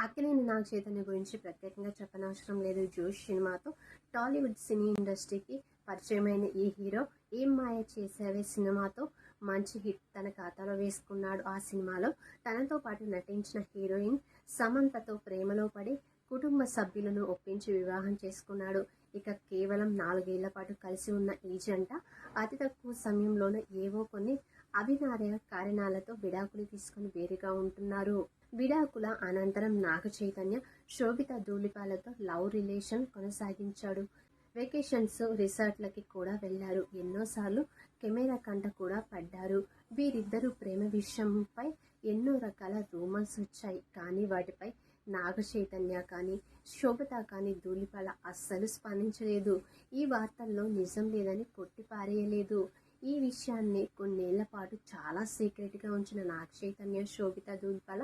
అక్కినేని నాగ చైతన్య గురించి ప్రత్యేకంగా చెప్పనవసరం లేదు. జోష్ సినిమాతో టాలీవుడ్ సినీ ఇండస్ట్రీకి పరిచయమైన ఈ హీరో ఏం మాయ చేసేవే సినిమాతో మంచి హిట్ తన ఖాతాలో వేసుకున్నాడు. ఆ సినిమాలో తనతో పాటు నటించిన హీరోయిన్ సమంతతో ప్రేమలో పడి కుటుంబ సభ్యులను ఒప్పించి వివాహం చేసుకున్నాడు. ఇక కేవలం నాలుగేళ్ళ పాటు కలిసి ఉన్న ఈ జంట అతి తక్కువ సమయంలోనే ఏవో కొన్ని అభినార్య కారణాలతో విడాకులు తీసుకుని వేరుగా ఉంటున్నారు. విడాకుల అనంతరం నాగ చైతన్య శోభిత ధూళిపాలతో లవ్ రిలేషన్ కొనసాగించాడు. వెకేషన్స్ రిసార్ట్లకి కూడా వెళ్ళారు. ఎన్నోసార్లు కెమెరా కంట కూడా పడ్డారు. వీరిద్దరూ ప్రేమ విషయంపై ఎన్నో రకాల రూమర్స్ వచ్చాయి. కానీ వాటిపై నాగ చైతన్య కానీ శోభత కానీ ధూళిపాల అస్సలు స్పందించలేదు. ఈ వార్తల్లో నిజం లేదని కొట్టిపారేయలేదు. ఈ విషయాన్ని కొన్నేళ్ళ పాటు చాలా సీక్రెట్గా ఉంచిన నాగ చైతన్య శోభిత దూల్పల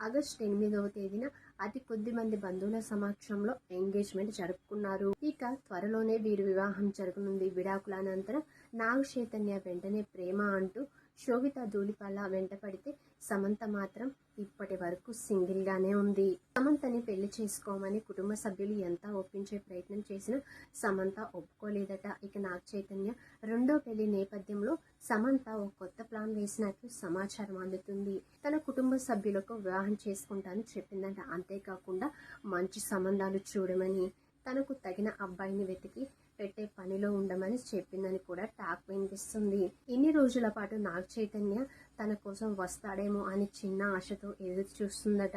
ఆగస్టు ఎనిమిదవ తేదీన అతి కొద్ది మంది బంధువుల సమక్షంలో ఎంగేజ్మెంట్ జరుపుకున్నారు. ఇక త్వరలోనే వీరి వివాహం జరగనుంది. విడాకుల అనంతరం నాగ చైతన్య వెంటనే ప్రేమ అంటూ శోభిత ధూళిపాల వెంట పడితే సమంత మాత్రం ఇప్పటి వరకు సింగిల్గానే ఉంది. సమంతని పెళ్ళి చేసుకోమని కుటుంబ సభ్యులు ఎంత ఒప్పించే ప్రయత్నం చేసినా సమంత ఒప్పుకోలేదట. ఇక నాగ చైతన్య రెండో పెళ్ళి నేపథ్యంలో సమంత ఓ కొత్త ప్లాన్ వేసినట్లు సమాచారం అందుతుంది. తన కుటుంబ సభ్యులకు వివాహం చేసుకుంటానని చెప్పిందంట. అంతేకాకుండా మంచి సంబంధాలు చూడమని తనకు తగిన అబ్బాయిని వెతికి పెట్టే పనిలో ఉండమని చెప్పిందని కూడా టాక్ వినిపిస్తుంది. ఇన్ని రోజుల పాటు నాగ చైతన్య తన కోసం వస్తాడేమో అని చిన్న ఆశతో ఎదురు చూస్తుందట.